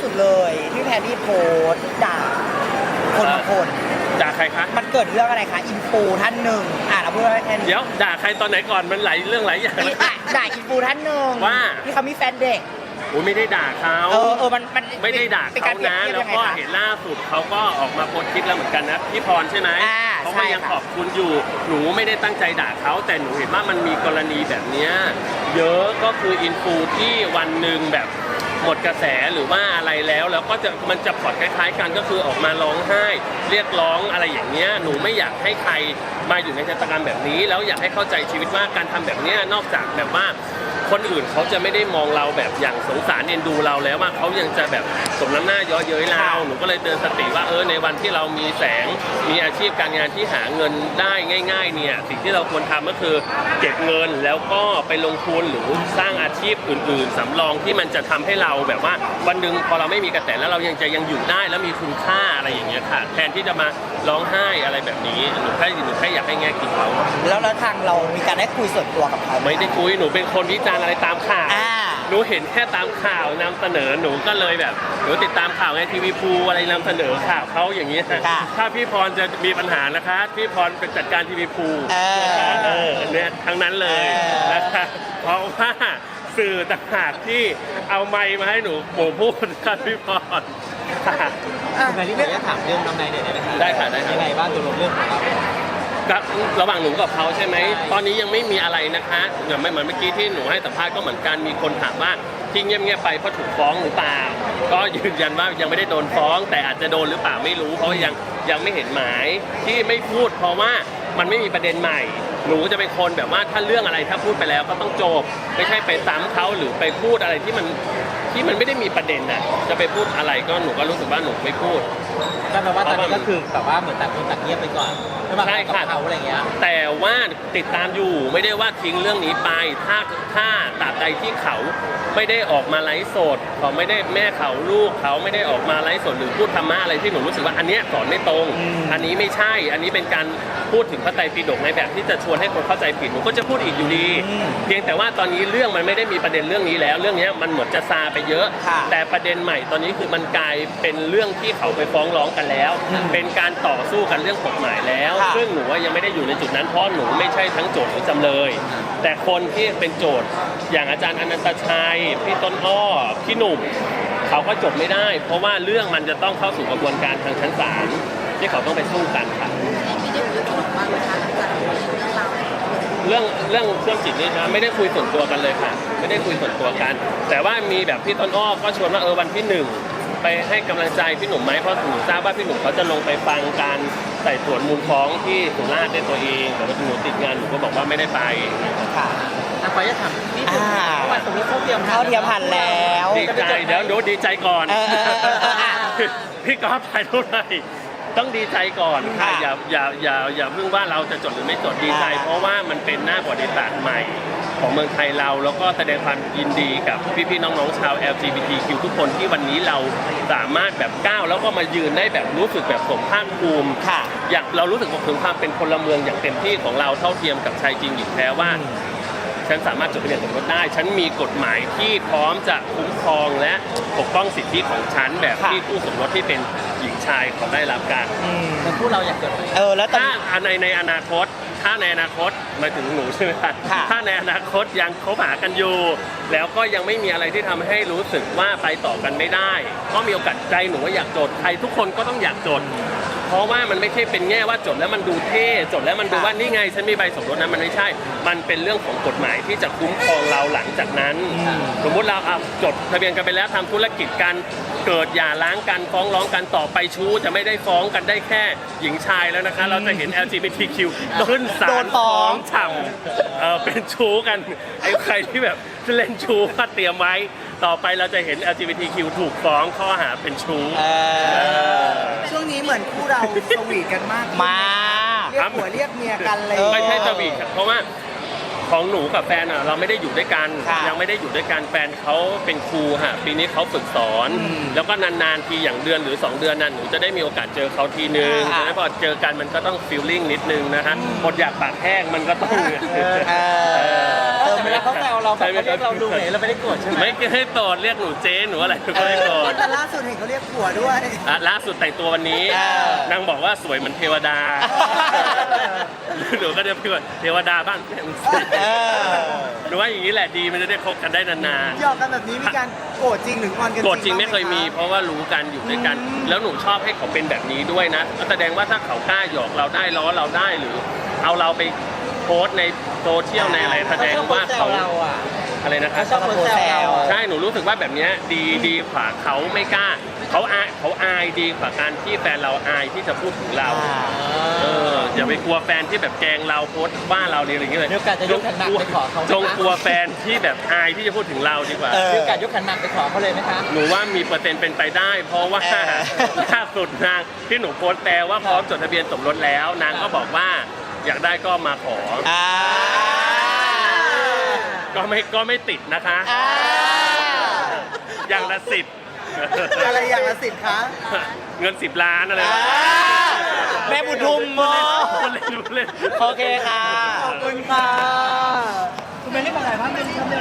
สุดเลยที่แพรรี่โพสต์ด่าคนบางคนด่าใครคะ มันเกิดเรื่องอะไรคะอินฟูท่านหนึ่งอะเราพูดว่าแค่นี้เดี๋ยวด่าใครตอนไหนก่อนมันหลายเรื่องหลายอย่าง อะด่าอินฟูท่านหนึ่งว่า ที่เขามีแฟนเด็กอุ้ยไม่ได้ด่าเขาเออเออมันมันไม่ได้ด่าป็เขารปรียบนะทียบแล้วยังไงก็คะ เห็นล่าสุดเขาก็ออกมาโพสต์คลิปแล้วเหมือนกันนะพี่พรใช่ไหมอ่าเขาใช่ก็ยังค่ะ ขอบคุณอยู่หนูไม่ได้ตั้งใจด่าเขาแต่หนูเห็นว่ามันมีกรณีแบบเนี้ยเยอะก็คืออินฟูที่วันหนึ่งแบบ หมดกระแสหรือว่าอะไรแล้วแล้วก็จะมันจะพอดคล้ายๆ กันก็คือออกมาร้องไห้ เรียกร้องอะไรอย่างเงี้ยหนูไม่อยากให้ใครมาอยู่ในชะตากรรมแบบนี้ แล้วอยากให้เข้าใจชีวิตว่าการทำแบบเนี้ยนอกจากแบบว่าคนอื่นเขาจะไม่ได้มองเราแบบอย่างสงสารเอ็นดูเราแล้วว่าเขายังจะแบบสมน้ำหน้าเย้อเย้ยเราหนูก็เลยเตือนสติว่าเออในวันที่เรามีแสงมีอาชีพการงานที่หาเงินได้ง่าย ๆ เนี่ยสิ่งที่เราควรทำก็คือเก็บเงินแล้วก็ไปลงทุนหรือสร้างอาชีพอื่น ๆสำรองที่มันจะทำให้เราแบบว่าวันหนึ่งพอเราไม่มีกระแสแล้วเรายังจะยังอยู่ได้แล้วมีคุณค่าอะไรอย่างเงี้ยค่ะ แทนที่จะมาร้องไห้อะไรแบบนี้หนูแค่หนูแค่อยากให้แง่คิดเขาแล้วแล้วทางเรามีการได้คุยส่วนตัวกับเขาหไม่ได้คุยหนูเป็นคนวิจารณ์อะไรตามข่าวอ่า หนูเห็นแค่ตามข่าวนำเสนอหนูก็เลยแบบหนูติดตามข่าวไงทีวีพูอะไรนำเสนอข่าวเขาอย่างนี้ยค่ะถ้าพี่พรจะมีปัญหานะคะพี่พรเป็นจัดการทีวีพูเออเออเนี่ยทั้งนั้นเลยเออ นะคะเพราะว่าสื่อต่างหากที่เอาไมค์มาให้หนูโบพูดค่ะพี่พรค่ะ คุณแพรรี่ผมอยากถามเรื่องน้องนายหน่อยได้ไหมครับได้ค่ะได้ค่ะยังไงบ้างตัวเรื่องของเรา กับระหว่างหนูกับเขาใช่ไหม ตอนนี้ยังไม่มีอะไรนะคะเหมือนไม่เหมือนเมื่อกี้ที่หนูให้สัมภาษณ์ก็เหมือนกันมีคนถามว่าที่เงียบๆไปเพราะถูกฟ้องหรือเปล่า ก็ยืนยันว่ายังไม่ได้โดนฟ้อง แต่อาจจะโดนหรือเปล่าไม่รู้เพราะว่ายังยังไม่เห็นหมายที่ไม่พูด เพราะว่ามันไม่มีประเด็นใหม่ หนูจะเป็นคนแบบว่าถ้าเรื่องอะไรถ้าพูดไปแล้วก็ต้องจบ ไม่ใช่ไปซ้ำเขาหรือไปพูดอะไรที่มันที่มันไม่ได้มีประเด็นน่ะจะไปพูดอะไรก็หนูก็รู้สึกว่าหนูไม่พูด ก็แปลว่าตอนนี้ก็คือแบบว่าเหมือนต่างคนต่างเงียบไปก่อน ระหว่างใช่เราค่ะกับเขาอะไรเงี้ยแต่ว่าติดตามอยู่ไม่ได้ว่าทิ้งเรื่องนี้ไป ถ้าถ้าตราบใดที่เขาไม่ได้ออกมาไลฟ์สดเขาไม่ได้แม่เขาลูกเขาไม่ได้ออกมาไลฟ์สดหรือพูดธรรมะอะไรที่หนูรู้สึกว่าอันเนี้ยสอนไม่ตรงอืมอันนี้ไม่ใช่ อันนี้เป็นการพูดถึงพระไตรปิฎกในแบบที่จะชวนให้คนเข้าใจผิดหนูก็จะพูดอีกอยู่ดีอืมเพียงแต่ว่าตอนนี้เรื่องมันไม่ได้มีประเด็นเรื่องนี้แล้ว เรื่องเนี้ยมันเหมือนจะซาไปเยอะ ค่ะแต่ประเด็นใหม่ตอนนี้คือมันกลายเป็นเรื่องที่เขาไปฟ้องร้องกันแล้วอืมเป็นการต่อสู้กันเรื่องกฎหมายแล้ว ค่ะซึ่งหนูว่ายังไม่ได้อยู่ในจุดนั้นเพราะหนูไม่ใช่ทั้งโจทย์หรือจำเลย แต่คนที่เป็นโจทย์อย่างอาจารย์อนันตชัยพี่ต้นอ้อพี่หนุ่มเขาก็จบไม่ได้ เพราะว่าเรื่องมันจะต้องเข้าสู่กระบวนการทางชั้นศาลที่เขาต้องไปสู้กันค่ะมีได้คุยกับบ้างไหมคะหลังจากที่เรื่องราวเรื่องเรื่องเครื่องจิตนี่นะไม่ได้คุยส่วนตัวกันเลยค่ะ ไม่ได้คุยส่วนตัวกัน แต่ว่ามีแบบพี่ต้นอ้อก็ชวนว่าเออวันที่หนึ่ง ไปให้กำลังใจพี่หนุ่มไหมเพราะหนูทราบว่าพี่หนุ่มเขาจะลงไปฟังการไต่สวนมูลฟ้องที่สุราษฎร์ด้วยตัวเอง แต่ว่าหนูติดงานหนูก็บอกว่าไม่ได้ไปค่ะอะขออนุญาตถามนิดนึงอ่าว่าตรงนี้เข้าเตรียมเข้าเทียมพันแล้วดีใจเดี๋ยวหนูดีใจก่อนเออเออเออเอออะพี่กอล์ฟถ่ายรูปหน่อยต้องดีใจก่อนค่ะค่ะอย่าอย่าอย่าอย่าเพิ่งว่าเราจะจดหรือไม่จดดีใจอ่าเพราะว่ามันเป็นหน้าประวัติศาสตร์ใหม่ ของเมืองไทยเรา แล้วก็แสดงความยินดีกับพี่ๆน้องๆชาว LGBTQ ทุกคนที่วันนี้เราสามารถแบบก้าวแล้วก็มายืนได้แบบรู้สึกแบบสมภาคภูมิค่ะ อยากเรารู้สึกถึงความเป็นพลเมืองอย่างเต็มที่ของเราเท่าเทียมกับชายจริงหญิงแท้ว่า ฉันสามารถจดทะเบียนสมรสได้ ฉันมีกฎหมายที่พร้อมจะคุ้มครองและปกป้องสิทธิของฉันแบบค่ะ ที่คู่สมรสที่เป็นหญิงชายเขาได้รับการอืมแต่พูดเราอยากเกิดอะไรเออแล้วตอน ถ้าในในอนาคตถ้า ในอนาคตหมายถึงหนูใช่ไหมครับค่ะถ้าในอนาคตยังคบหากันอยู่ แล้วก็ยังไม่มีอะไรที่ทำให้รู้สึกว่าไปต่อกันไม่ได้ ก็มีโอกาสใจหนูว่าอยากจดใครทุกคนก็ต้องอยากจด เพราะว่ามันไม่ใช่เป็นแง่ว่าจดแล้วมันดูเท่จดแล้วมันดูว่านี่ไงฉันมีใบสมรสนั้นมันไม่ใช่ มันเป็นเรื่องของกฎหมายที่จะคุ้มครองเราหลังจากนั้น สมมุติเราเอาจดทะเบียนกันไปแล้วทำธุรกิจกันเกิดหย่าร้างกันฟ้องร้องกันต่อไปชู้จะไม่ได้ฟ้องกันได้แค่หญิงชายแล้วนะคะ เราจะเห็น LGBTQ ขึ้นศาโดลนฟ้องฉ่ำเออเป็นชู้กันไอ้ใครที่แบบ เล่นชู้ก็เตรียมไว้ ต่อไปเราจะเห็น LGBTQ ถูกฟ้องข้อหาเป็นชู้ เออ ช่วงนี้เหมือนคู่เราสวีทกันมากมา เรียกผัวเรียกเมียกันเลยเออไม่ใช่สวีทครับเพราะว่าของหนูกับแฟนอะเราไม่ได้อยู่ด้วยกัน ค่ะยังไม่ได้อยู่ด้วยกันแฟนเขาเป็นครูฮะปีนี้เขาฝึกสอน อืมแล้วก็นานๆทีอย่างเดือนหรือ 2 เดือนนั้นหนูจะได้มีโอกาสเจอเขาทีนึงค่ะ แล้วพอเจอกันมันก็ต้องฟีลลิ่งนิดนึงนะฮะหมดอยากปากแห้งมันก็ต้อง เออเติม วลาเขาแซวเราใช่ไหมเขาเรียกเราลุงเนี่ยเราไม่ได้โกรธใช่ไหมไม่เคยโกรธเรียกหนูเจ๊หนูอะไรไม่ได้โกรธแต่ล่าสุดเห็นเขาเรียกผัวด้วยอะล่าสุดแต่งตัววันนี้เออนางบอกว่าสวยเหมือนเทวดาหนูก็จะพูดว่าเทวดาบ้านแม่มึงสิเออหนูว่าอย่างนี้แหละดีมันจะได้คบกันได้นานหยอกกันแบบนี้มีการโกรธจริงหรืองอนกันๆโกรธจริงไม่เคยมีบ้างหเพราะว่ารู้กันอยู่ด้วยกัน แล้วหนูชอบให้เขาเป็นแบบนี้ด้วยนะก็แสดงว่าถ้าเขากล้าหยอกเราได้ล้อเราได้หรือ เอาเราไป โพสต์ในโซเชียลในอะไรแสดงว่าเขาเราอะอะไรนะคะเขาชอบคนแซวเราอะใช่หนูรู้สึกว่าแบบเนี้ยดีดีกว่าเขาไม่กล้า เขาอายเขาอายดีกว่าการที่แฟนเราอายที่จะพูดถึงเราเอออย่าไปกลัวแฟนที่แบบแกล้งเราโพสต์ว่าเราเนี่ยอะไรอย่างเงี้ยเลยมีโอกาสจะยกขันหมากไปขอเขาไหมคะจงกลัวแฟนที่แบบอายที่จะพูดถึงเราดีกว่าเออมีโอกาสยกขันหมากไปขอเขาเลยไหมคะหนูว่ามีเปอร์เซ็นต์เป็นไปได้ เพราะว่าเออล่าสุดนางที่หนูโพสต์แปลว่าพร้อมจดทะเบียนสมรสแล้วนางก็บอกว่า อยากได้ก็มาขอก็ไม่ก็ไม่ติดนะคะอย่างละสิบ อะไรอย่างละสิบคะ เงินสิบล้านอะไรแม่บุญทุ่มมอโอเคค่ะ ขอบคุณค่ะ คุณไม่ได้บอกอะไรว่าไม่ได้